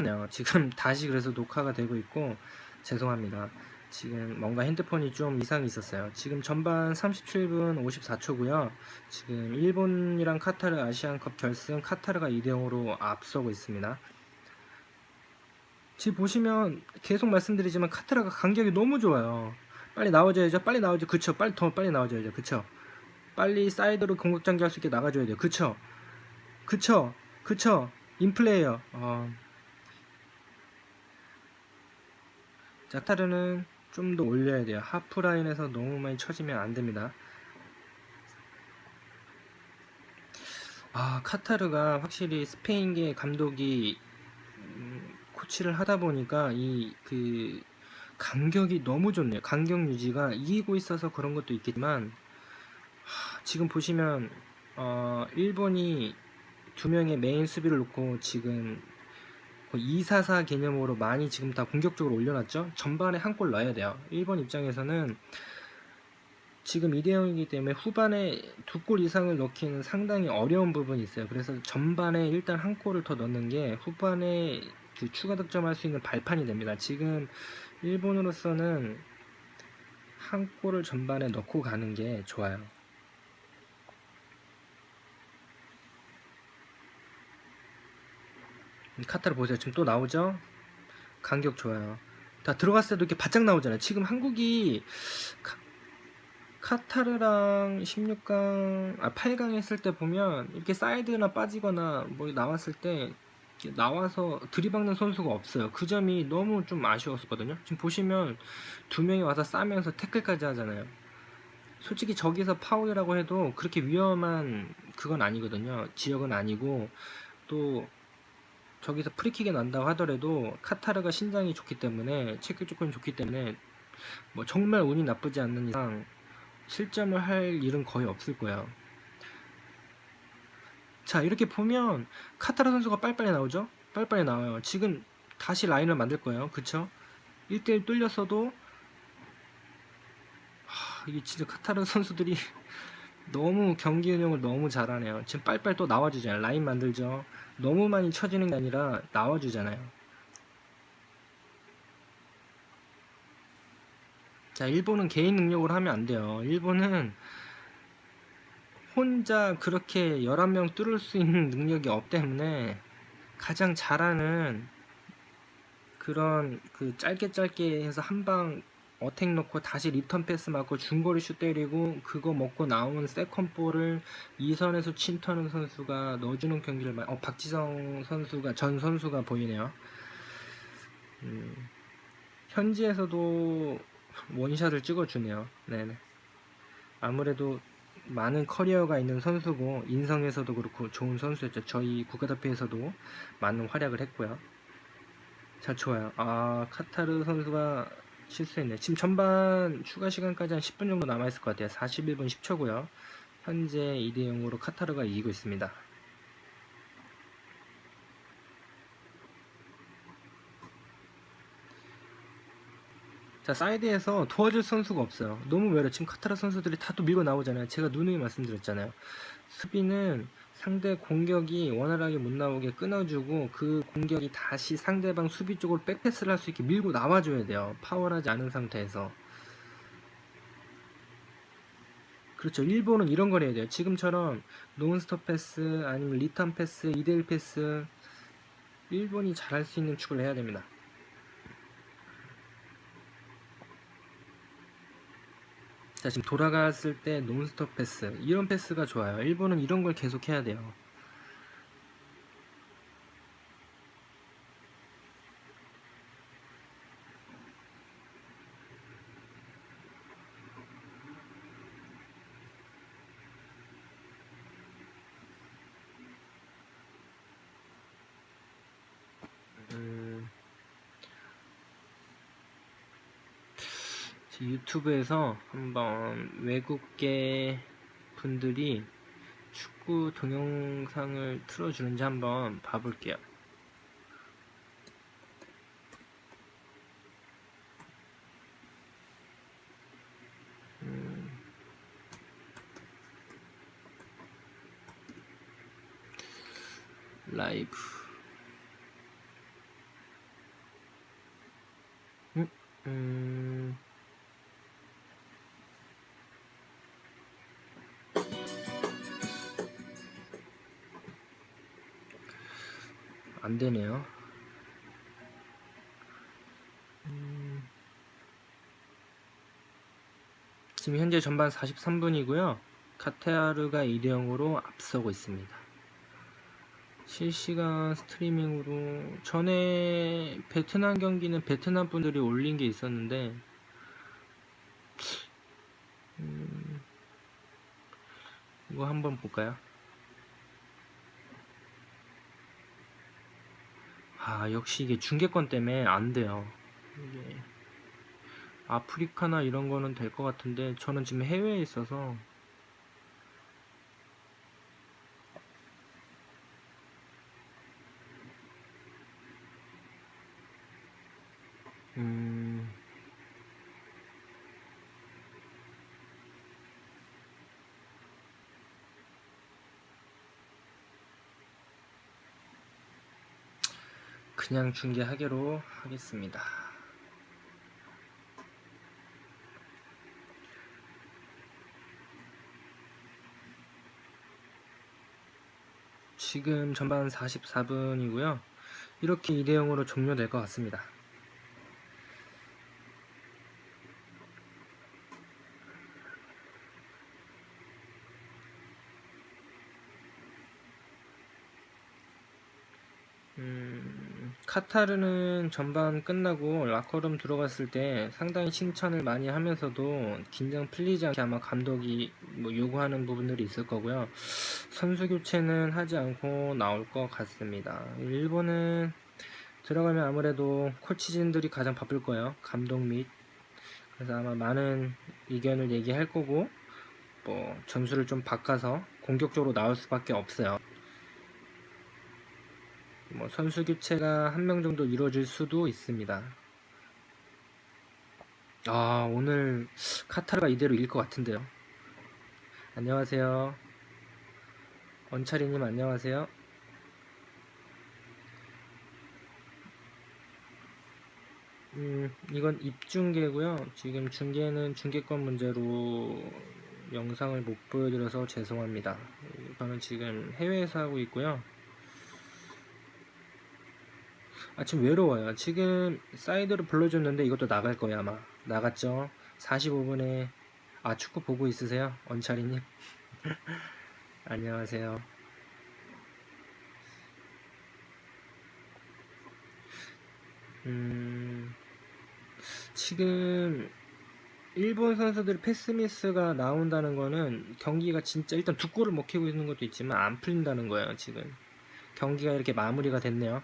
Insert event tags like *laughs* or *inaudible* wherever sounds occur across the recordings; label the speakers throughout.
Speaker 1: 네요 지금 *laughs* 다시 그래서 녹화가 되고 있고 죄송합니다. 지금 뭔가 핸드폰이 좀 이상이 있었어요. 지금 전반 37분 54초고요. 지금 일본이랑 카타르 아시안컵 결승 카타르가 2대 0으로 앞서고 있습니다. 지금 보시면 계속 말씀드리지만 카타르가 간격이 너무 좋아요. 빨리 나와줘야죠. 빨리 나와줘. 그쵸. 빨리 더 빨리 나와줘야죠. 그쵸. 빨리 사이드로 공격 전개할 수 있게 나가줘야 돼요. 그쵸. 그쵸. 그쵸. 인플레이어. 어. 자, 카타르는 좀 더 올려야 돼요. 하프 라인에서 너무 많이 쳐지면 안 됩니다. 아, 카타르가 확실히 스페인계 감독이 음, 코치를 하다 보니까 이 그 간격이 너무 좋네요. 간격 유지가 이기고 있어서 그런 것도 있겠지만 하, 지금 보시면 어, 일본이 두 명의 메인 수비를 놓고 지금 244 개념으로 많이 지금 다 공격적으로 올려놨죠. 전반에 한 골 넣어야 돼요. 일본 입장에서는 지금 2대 0이기 때문에 후반에 두 골 이상을 넣기는 상당히 어려운 부분이 있어요. 그래서 전반에 일단 한 골을 더 넣는 게 후반에 그 추가 득점할 수 있는 발판이 됩니다. 지금 일본으로서는 한 골을 전반에 넣고 가는 게 좋아요. 카타르 보세요. 지금 또 나오죠? 간격 좋아요. 다 들어갔을 때도 이렇게 바짝 나오잖아요. 지금 한국이 카, 카타르랑 16강, 아, 8강 했을 때 보면 이렇게 사이드나 빠지거나 뭐 나왔을 때 나와서 들이박는 선수가 없어요. 그 점이 너무 좀 아쉬웠었거든요. 지금 보시면 두 명이 와서 싸면서 태클까지 하잖아요. 솔직히 저기서 파울이라고 해도 그렇게 위험한 그건 아니거든요. 지역은 아니고 또 저기서 프리킥이 난다고 하더라도 카타르가 신장이 좋기 때문에 체격 조건이 좋기 때문에 뭐 정말 운이 나쁘지 않는 이상 실점을 할 일은 거의 없을 거예요. 자 이렇게 보면 카타르 선수가 빨리빨리 나오죠? 빨리빨리 나와요. 지금 다시 라인을 만들 거예요. 그쵸? 1대1 뚫렸어도 하, 이게 진짜 카타르 선수들이 너무 경기 운영을 너무 잘하네요. 지금 빨리빨리 또 나와주잖아요. 라인 만들죠. 너무 많이 쳐지는 게 아니라 나와주잖아요. 자, 일본은 개인 능력으로 하면 안 돼요. 일본은 혼자 그렇게 11명 뚫을 수 있는 *laughs* 능력이 없기 때문에 가장 잘하는 그런 그 짧게 짧게 해서 한방 어택 넣고 다시 리턴 패스 맞고 중거리 슛 때리고 그거 먹고 나오는 세컨 볼을 이선에서 침투하는 선수가 넣어주는 경기를 마... 어 박지성 선수가 전 선수가 보이네요. 음, 현지에서도 원샷을 찍어주네요. 네네. 아무래도 많은 커리어가 있는 선수고 인성에서도 그렇고 좋은 선수였죠. 저희 국가대표에서도 많은 활약을 했고요. 자 좋아요. 아 카타르 선수가 실수했네. 지금 전반 추가 시간까지 한 10분 정도 남아있을 것 같아요. 41분 10초고요. 현재 2대 0으로 카타르가 이기고 있습니다. 자 사이드에서 도와줄 선수가 없어요. 너무 외로 지금 카타르 선수들이 다 또 밀고 나오잖아요. 제가 누누이 말씀드렸잖아요. 수비는 상대 공격이 원활하게 못 나오게 끊어주고 그 공격이 다시 상대방 수비 쪽으로 백패스를 할 수 있게 밀고 나와줘야 돼요. 파워하지 않은 상태에서. 그렇죠. 일본은 이런 걸 해야 돼요. 지금처럼 논스톱 패스 아니면 리턴 패스, 2대1 패스 일본이 잘할 수 있는 축을 해야 됩니다. 자 지금 돌아갔을 때 논스톱 패스. 이런 패스가 좋아요. 일본은 이런 걸 계속 해야 돼요 유튜브에서 한번 외국계 분들이 축구 동영상을 틀어주는지 한번 봐볼게요. 음. 라이브 음, 음, 안 되네요. 음, 지금 현재 전반 43분이고요. 카테아르가 2대 0으로 앞서고 있습니다. 실시간 스트리밍으로 전에 베트남 경기는 베트남 분들이 올린 게 있었는데 음, 이거 한번 볼까요? 아 역시 이게 중계권 때문에 안 돼요. 이게 아프리카나 이런 거는 될 것 같은데 저는 지금 해외에 있어서 그냥 중계하기로 하겠습니다. 지금 전반 44분이고요. 이렇게 2대 0으로 종료될 것 같습니다. 음, 카타르는 전반 끝나고 라커룸 들어갔을 때 상당히 칭찬을 많이 하면서도 긴장 풀리지 않게 아마 감독이 뭐 요구하는 부분들이 있을 거고요. 선수 교체는 하지 않고 나올 것 같습니다. 일본은 들어가면 아무래도 코치진들이 가장 바쁠 거예요. 감독 및 그래서 아마 많은 의견을 얘기할 거고 뭐 전술을 좀 바꿔서 공격적으로 나올 수밖에 없어요. 뭐 선수 교체가 한 명 정도 이루어질 수도 있습니다. 아 오늘 카타르가 이대로 이길 것 같은데요. 안녕하세요. 원차리님 안녕하세요. 음 이건 입중계고요. 지금 중계는 중계권 문제로 영상을 못 보여드려서 죄송합니다. 저는 지금 해외에서 하고 있고요. 아 지금 외로워요. 지금 사이드로 불러줬는데 이것도 나갈 거예요 아마. 나갔죠. 45분에 아 축구 보고 있으세요? 언차리님. *laughs* 안녕하세요. 음 지금 일본 선수들 패스미스가 나온다는 거는 경기가 진짜 일단 두 골을 먹히고 있는 것도 있지만 안 풀린다는 거예요 지금 경기가 이렇게 마무리가 됐네요.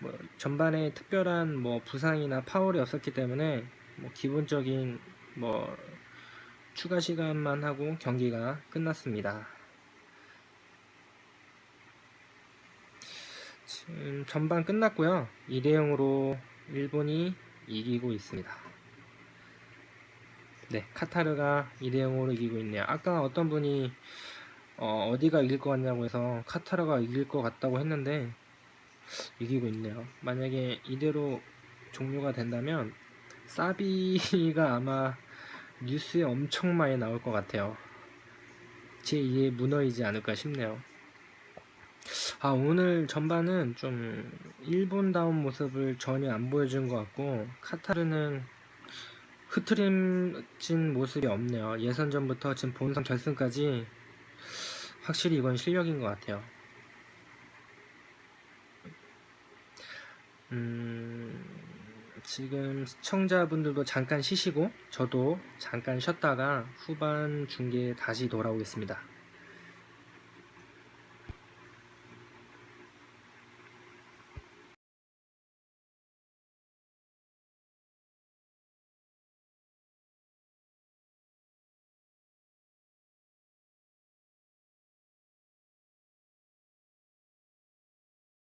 Speaker 1: 뭐 전반에 특별한 뭐 부상이나 파울이 없었기 때문에 뭐 기본적인 뭐 추가 시간만 하고 경기가 끝났습니다. 지금 전반 끝났고요. 2대 0으로 일본이 이기고 있습니다. 네, 카타르가 2대 0으로 이기고 있네요. 아까 어떤 분이 어, 어디가 이길 것 같냐고 해서 카타르가 이길 것 같다고 했는데 이기고 있네요. 만약에 이대로 종료가 된다면 사비가 아마 뉴스에 엄청 많이 나올 것 같아요. 제2의 문어이지 않을까 싶네요. 아, 오늘 전반은 좀 일본다운 모습을 전혀 안 보여준 것 같고, 카타르는 흐트림진 모습이 없네요. 예선전부터 지금 본선 결승까지 확실히 이건 실력인 것 같아요. 음, 지금 시청자분들도 잠깐 쉬시고 저도 잠깐 쉬었다가 후반 중계에 다시 돌아오겠습니다.